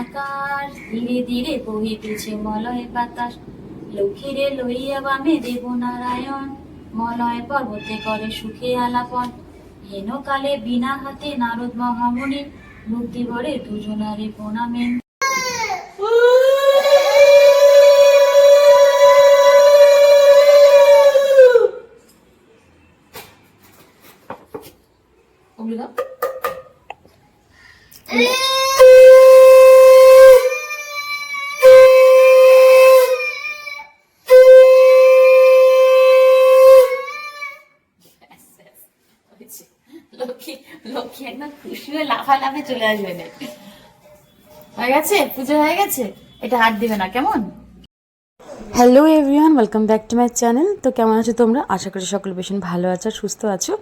আকাশ ধীরে ধীরে বহিতেছে মলয় বাতাস। লক্ষ্মীরে লইয়া বামে দেব নারায়ণ মলয় পর্বতে করে সুখে আলাপন। হেন কালে বিনা হাতে নারদ মহামুনি মুক্তি ভরে দুজনারে প্রণামেন খুশি লাফে চলে আসবে না হয়ে গেছে? পুজো হয়ে গেছে? এটা হাত দিবে না, কেমন? Hello everyone welcome back to my channel তো কেমন আছো তোমরা? আশা করি সকলে ভীষণ ভালো আছো, সুস্থ আছো।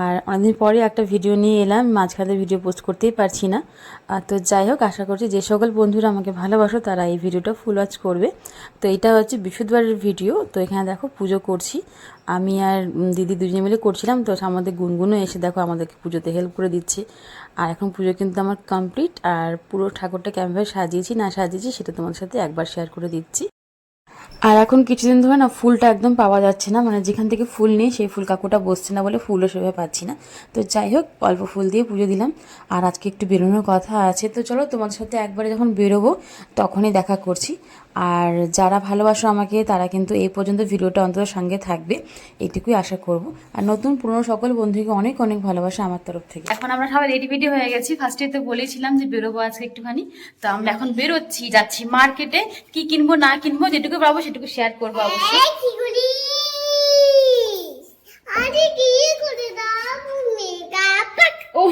আর অনেকদিন পরে একটা ভিডিও নিয়ে এলাম, মাঝখানে ভিডিও পোস্ট করতেই পারছি না। তো যাই হোক, আশা করছি যে সকল বন্ধুরা আমাকে ভালোবাসো, তারা এই ভিডিওটা ফুল ওয়াচ করবে। তো এটা হচ্ছে বৃহস্পতিবারের ভিডিও তো এখানে দেখো পুজো করছি। আমি আর দিদি দুজনে মিলে করছিলাম, তো আমাদের গুনগুনও এসে দেখো আমাদেরকে পুজোতে হেল্প করে দিচ্ছে। আর এখন পুজো কিন্তু আমার কমপ্লিট আর পুরো ঠাকুরটা কেমনভাবে সাজিয়েছি, না সাজিয়েছি, সেটা তোমাদের সাথে একবার শেয়ার করে দিচ্ছি। আর এখন কিছুদিন ধরে না ফুলটা একদম পাওয়া যাচ্ছে না। মানে যেখান থেকে ফুল নেই, সেই ফুল কাকুটা বসছে না বলে ফুলও সেভাবে পাচ্ছি না। তো যাই হোক, অল্প ফুল দিয়ে পুজো দিলাম। আর আজকে একটু বেরোনোর কথা আছে। তো চলো তোমাদের সাথে একবারে যখন বেরোবো, তখনই দেখা করছি। আর যারা ভালোবাসো আমাকে তারা কিন্তু এই পর্যন্ত ভিডিওটা অন্তত সঙ্গে থাকবে। এইটুকুই আশা করব। আর নতুন পুরনো সকল বন্ধুকে অনেক অনেক ভালোবাসা আমার তরফ থেকে। এখন আমরা সবাই রেডি ফেডি হয়ে গেছি। ফার্স্টে তো বলেছিলাম যে বেরোবো আজকে একটুখানি। তো আমরা এখন বেরোচ্ছি যাচ্ছি মার্কেটে কি কিনবো না কিনবো যেটুকু পাবো সেটুকু শেয়ার করব অবশ্যই। এই আরে কি করে দাও মেকআপ। ও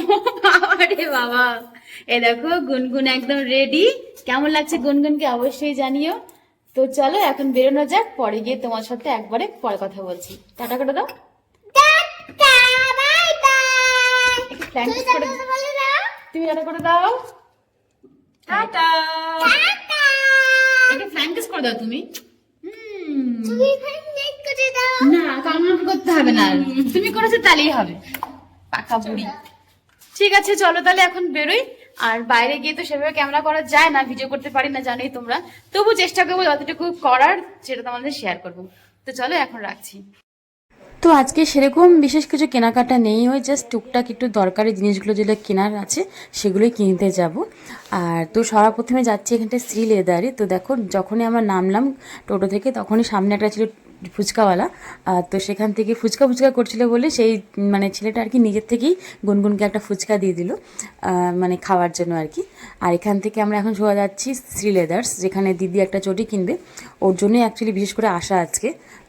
বাবা রে বাবা। এ দেখো গুনগুন একদম রেডি কেমন লাগছে গুনগুনকে অবশ্যই জানিও। তো চলো এখন বেরোনো যাক পরে গিয়ে তোমার সাথে একবারে পরে কথা বলছি। টাটা করে দাও। তুমি টাটা করে দাও। টাটা। করে দাও তুমি। হুম। তুমি এখানে নেট করে দাও। না করতে হবে না। তুমি করেছ তাহলেই হবে। পাকা বুড়ি। ঠিক আছে চলো তাহলে এখন বেরোই। আর বাইরে গিয়ে তো সেভাবে ক্যামেরা করা যায় না ভিডিও করতে পারি না, জানোই তোমরা। তবু চেষ্টা করব যতটুকু করার, সেটা তোমাদের শেয়ার করব। তো চলো এখন রাখছি। তো আজকে সেরকম বিশেষ কিছু কেনাকাটা নেই, ওই জাস্ট টুকটাক একটু দরকারি জিনিসগুলো যেগুলো কেনার আছে, সেগুলোই কিনতে যাব। আর তো সবার প্রথমে যাচ্ছি এখানটা শ্রী লেদারে তো দেখো, যখনই আমরা নামলাম টোটো থেকে, তখনই সামনে একটা ছিল ফুচকাওয়ালা। তো সেখান থেকে ফুচকা ফুচকা করছিল বলে সেই মানে ছেলেটা আর কি নিজের থেকেই গুনগুনকে একটা ফুচকা দিয়ে দিল মানে খাওয়ার জন্য আর কি। আর এখান থেকে আমরা এখন শোয়া যাচ্ছি শ্রী লেদার্স যেখানে দিদি একটা চটি কিনবে। ওর জন্যই অ্যাকচুয়ালি বিশেষ করে আসা আজকে।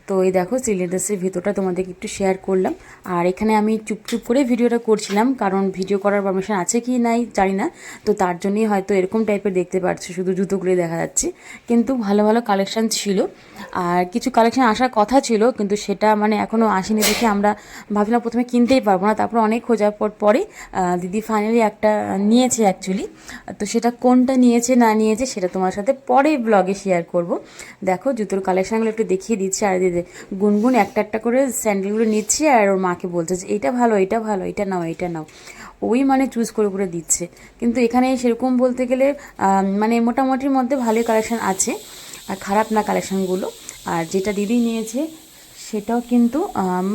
তো এই দেখো সিলিন্ডার্সের ভিতরটা তোমাদেরকে একটু শেয়ার করলাম। আর এখানে আমি চুপচুপ করে ভিডিওটা করছিলাম, কারণ ভিডিও করার পারমিশন আছে কি নাই জানি না। তো তার জন্যই হয়তো এরকম টাইপের দেখতে পাচ্ছি শুধু জুতোগুলোই দেখা যাচ্ছে। কিন্তু ভালো ভালো কালেকশান ছিল। আর কিছু কালেকশান আসার কথা ছিল, কিন্তু সেটা মানে এখনও আসেনি দেখে আমরা ভাবলাম প্রথমে কিনতেই পারব না। তারপর অনেক খোঁজার পর পরে দিদি ফাইনালি একটা নিয়েছে অ্যাকচুয়ালি তো সেটা কোনটা নিয়েছে, না নিয়েছে, সেটা তোমার সাথে পরে ব্লগে শেয়ার করব। দেখো জুতোর কালেকশানগুলো একটু দেখিয়ে দিচ্ছি, আর দিদি গুনগুন একটা একটা করে স্যান্ডেলগুলো নিচ্ছে আর ওর মাকে বলছে যে এটা ভালো এটা ভালো এটা নাও এটা নাও। ওই মানে চুজ করে করে দিচ্ছে। কিন্তু এখানে সেরকম বলতে গেলে মানে মোটামুটির মধ্যে ভালোই কালেকশান আছে, আর খারাপ না কালেকশানগুলো আর যেটা দিদি নিয়েছে, সেটাও কিন্তু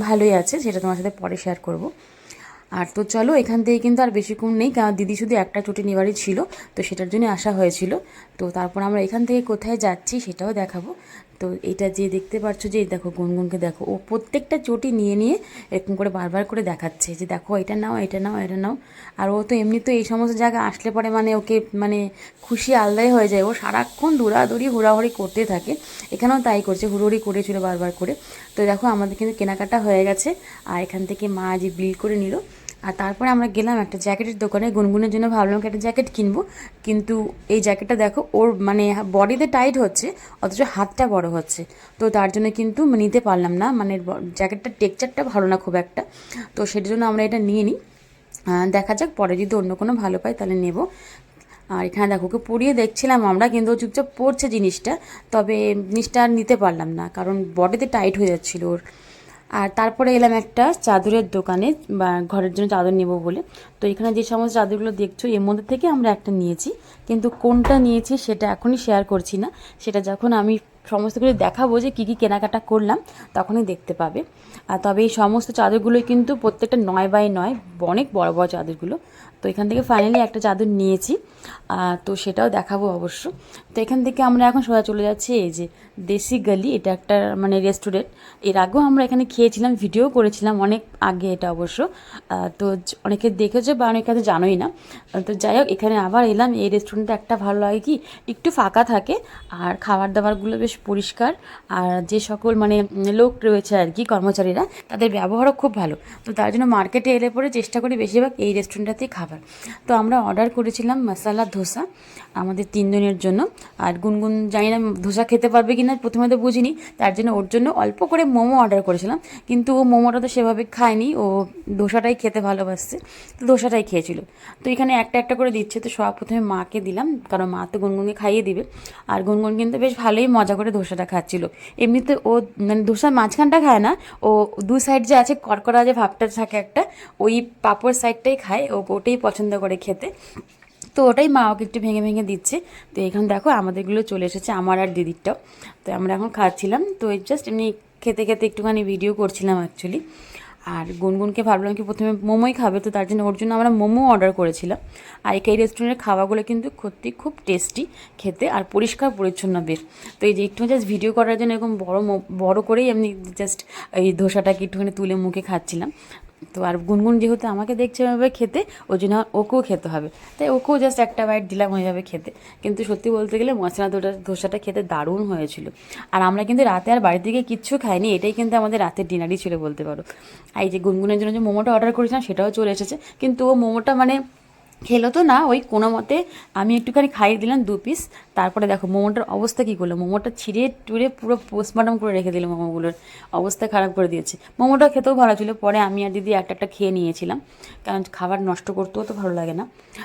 ভালোই আছে, সেটা তোমার সাথে পরে শেয়ার করব। আর তো চলো, এখান থেকে কিন্তু আর বেশিক্ষণ নেই, কারণ দিদি শুধু একটা চটি নেওয়ারই ছিল, তো সেটার জন্য আসা হয়েছিল। তো তারপর আমরা এখান থেকে কোথায় যাচ্ছি সেটাও দেখাবো। তো এটা যে দেখতে পাচ্ছ যে দেখো গুনগুনকে দেখো, ও প্রত্যেকটা চটি নিয়ে নিয়ে এরকম করে বারবার করে দেখাচ্ছে যে, দেখো এটা নাও এটা নাও এটা নাও। আর ও তো এমনি তো এই সমস্ত জায়গায় আসলে পরে মানে ওকে মানে খুশি আলাদাই হয়ে যায়। ও সারাক্ষণ দৌড়াদৌড়ি, হুড়াহুড়ি করতে থাকে। এখানেও তাই করছে, হুড়োহুড়ি করেছিল বারবার করে। তো দেখো আমাদের কিন্তু কেনাকাটা হয়ে গেছে। আর এখান থেকে মা যে বিল করে নিল আর তারপরে আমরা গেলাম একটা জ্যাকেটের দোকানে, গুনগুনের জন্য ভাবলাম একটা জ্যাকেট কিনবো। কিন্তু এই জ্যাকেটটা দেখো, ওর মানে বডিতে টাইট হচ্ছে, অথচ হাতটা বড় হচ্ছে। তো তার জন্য কিন্তু নিতে পারলাম না মানে জ্যাকেটটার টেক্সচারটা ভালো না খুব একটা। তো সেটার জন্য আমরা এটা নিয়ে নিই। দেখা যাক, পরে যদি অন্য কোনো ভালো পাই তাহলে নেব। আর এখানে দেখো, ওকে পরিয়ে দেখছিলাম আমরা, কিন্তু চুপচাপ পড়ছে জিনিসটা, তবে জিনিসটা নিতে পারলাম না, কারণ বডিতে টাইট হয়ে যাচ্ছিল ওর। আর তারপরে এলাম একটা চাদরের দোকানে, বা ঘরের জন্য চাদর নেব বলে। তো এখানে যে সমস্ত চাদরগুলো দেখছ, এর মধ্যে থেকে আমরা একটা নিয়েছি। কিন্তু কোনটা নিয়েছি সেটা এখনই শেয়ার করছি না। সেটা যখন আমি সমস্ত কিছু দেখাবো যে কী কী কেনাকাটা করলাম, তখনই দেখতে পাবে। তবে এই সমস্ত চাদরগুলোই কিন্তু প্রত্যেকটা নয় বাই নয়, অনেক বড় বড় চাদরগুলো। তো এখান থেকে ফাইনালি একটা চাদর নিয়েছি। তো সেটাও দেখাবো অবশ্য। তো এখান থেকে আমরা এখন সোজা চলে যাচ্ছি, এই যে দেশি গলি, এটা একটা মানে রেস্টুরেন্টের আগেও আমরা এখানে খেয়েছিলাম ভিডিও করেছিলাম অনেক আগে এটা অবশ্য। তো অনেকে দেখেছে বা অনেকে হয়তো জানোই না। তো যাই হোক, এখানে আবার এলাম, এই রেস্টুরেন্টে একটা ভালো লাগে কি, একটু ফাঁকা থাকে, আর খাবার দাবারগুলো বেশ পরিষ্কার। আর যে সকল মানে লোক রয়েছে আর কি কর্মচারীরা, তাদের ব্যবহারও খুব ভালো। তো তার জন্য মার্কেটে এলে পরে চেষ্টা করি বেশিরভাগ এই রেস্টুরেন্টটাতেই খাবার। তো আমরা অর্ডার করেছিলাম মশালা ধোসা আমাদের তিনজনের জন্য। আর গুনগুন, জানি না ধোসা খেতে পারবে কি না প্রথমে তো বুঝিনি। তার জন্য ওর জন্য অল্প করে মোমো অর্ডার করেছিলাম। কিন্তু ও মোমোটা তো সেভাবে খায়নি। ও ধোসাটাই খেতে ভালোবাসছে। তো ধোসাটাই খেয়েছিল। তো এখানে একটা একটা করে দিচ্ছে। তো সব প্রথমে মাকে দিলাম। কারণ মা তো গুনগুনকে খাইয়ে দিবে। আর গুনগুন কিন্তু বেশ ভালোই মজা করে ধোসাটা খাচ্ছিল। এমনিতে ও মানে ধোসার মাঝখানটা খায় না, ও দু সাইড যে আছে কড়কড়া যে ভাবটা থাকে একটা, ওই পাপড় সাইডটাই খায়, ও ওটাই পছন্দ করে খেতে। তো ওটাই মা ওকে একটু ভেঙে ভেঙে দিচ্ছে। তো এখানে দেখো আমাদেরগুলো চলে এসেছে, আমার আর দিদিরটাও। তো আমরা এখন খাচ্ছিলাম। তো জাস্ট এমনি খেতে খেতে একটুখানি ভিডিও করছিলাম অ্যাকচুয়ালি আর গুনগুনকে ভাবলাম কি প্রথমে মোমোই খাবে, তো তার জন্য ওর জন্য আমরা মোমো অর্ডার করেছিলাম। আর এই রেস্টুরেন্টের খাবারগুলো কিন্তু সত্যি খুব টেস্টি খেতে আর পরিষ্কার পরিচ্ছন্ন বেশ। তো এই যে একটু জাস্ট ভিডিও করার জন্য এরকম বড় বড় করেই আমি জাস্ট এই ধোসাটাকে একটুখানি তুলে মুখে খাচ্ছিলাম। তো আর গুনগুন যেহেতু আমাকে দেখছে ওইভাবে খেতে, ওই জন্য ওকেও খেতে হবে। তাই ওকেও জাস্ট একটা বাইট দিলাম যাবে খেতে। কিন্তু সত্যি বলতে গেলে মশলা দোটা, ধোসাটা খেতে দারুণ হয়েছিল। আর আমরা কিন্তু রাতে আর বাড়ি থেকে কিচ্ছু খাইনি, এটাই কিন্তু আমাদের রাতের ডিনারই ছিল বলতে পারো। আর এই যে গুনগুনের জন্য যে মোমোটা অর্ডার করেছিলাম, সেটাও চলে এসেছে। কিন্তু ও মোমোটা মানে খেলো তো না, ওই কোনো মতে আমি একটুখানি খাইয়ে দিলাম দু পিস তারপরে দেখো মোমোটার অবস্থা কী করল? মোমোটা ছিঁড়ে টুড়ে পুরো পোস্টমর্টম করে রেখে দিল মোমোগুলোর। অবস্থা খারাপ করে দিয়েছে। মোমোটা খেতেও ভালো ছিল। পরে আমি আর দিদি একটা একটা খেয়ে নিয়েছিলাম। কারণ খাবার নষ্ট করতেও তো ভালো লাগে না।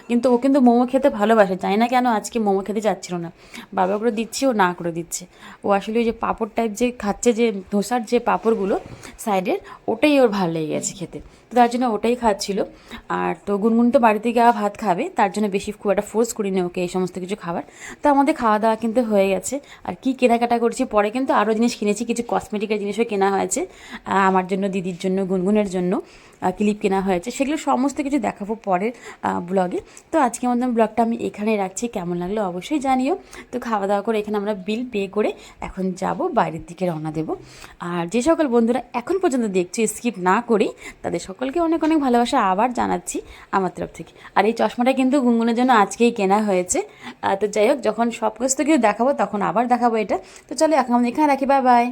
কিন্তু ও কিন্তু মোমো খেতে ভালোবাসে। জানি না কেন আজকে মোমো খেতে যাচ্ছিল না। বাবা করে দিচ্ছি, ও না করে দিচ্ছে। ও আসলে ওই যে পাঁপড় টাইপ যে খাচ্ছে যে ধোসার যে পাঁপড়গুলো সাইডের ওটাই ওর ভালো লেগে গেছে খেতে। তো তার জন্য ওটাই খাচ্ছিল। আর তো গুনগুন তো বাড়িতে আবার ভাত খাবে, তার জন্য বেশি খুব একটা ফোর্স করিনি ওকে এই সমস্ত কিছু খাবার। তো আমাদের খাওয়া দাওয়া কিন্তু হয়ে গেছে। আর কি কেনাকাটা করছি, পরে কিন্তু আরও জিনিস কিনেছি, কিছু কসমেটিকের জিনিসও কেনা হয়েছে আমার জন্য, দিদির জন্য, গুনগুনের জন্য ক্লিপ কেনা হয়েছে। সেগুলো সমস্ত কিছু দেখাবো পরের ব্লগে তো আজকে আমাদের ব্লগটা আমি এখানে রাখছি। কেমন লাগল অবশ্যই জানিও। তো খাওয়া দাওয়া করে এখানে আমরা বিল পে করে এখন যাব বাইরের দিকে রওনা দেব। আর যে সকল বন্ধুরা এখন পর্যন্ত দেখছি স্কিপ না করেই তাদের সকলকে অনেক অনেক ভালোবাসা আবার জানাচ্ছি আমার তরফ থেকে। আর এই চশমাটা কিন্তু গুনগুনের জন্য আজকেই কেনা হয়েছে। তো যাই হোক, যখন সব কিছু কিছু দেখাবো, তখন আবার দেখাবো এটা। তো চলো এখন এখানে রাখি। Bye bye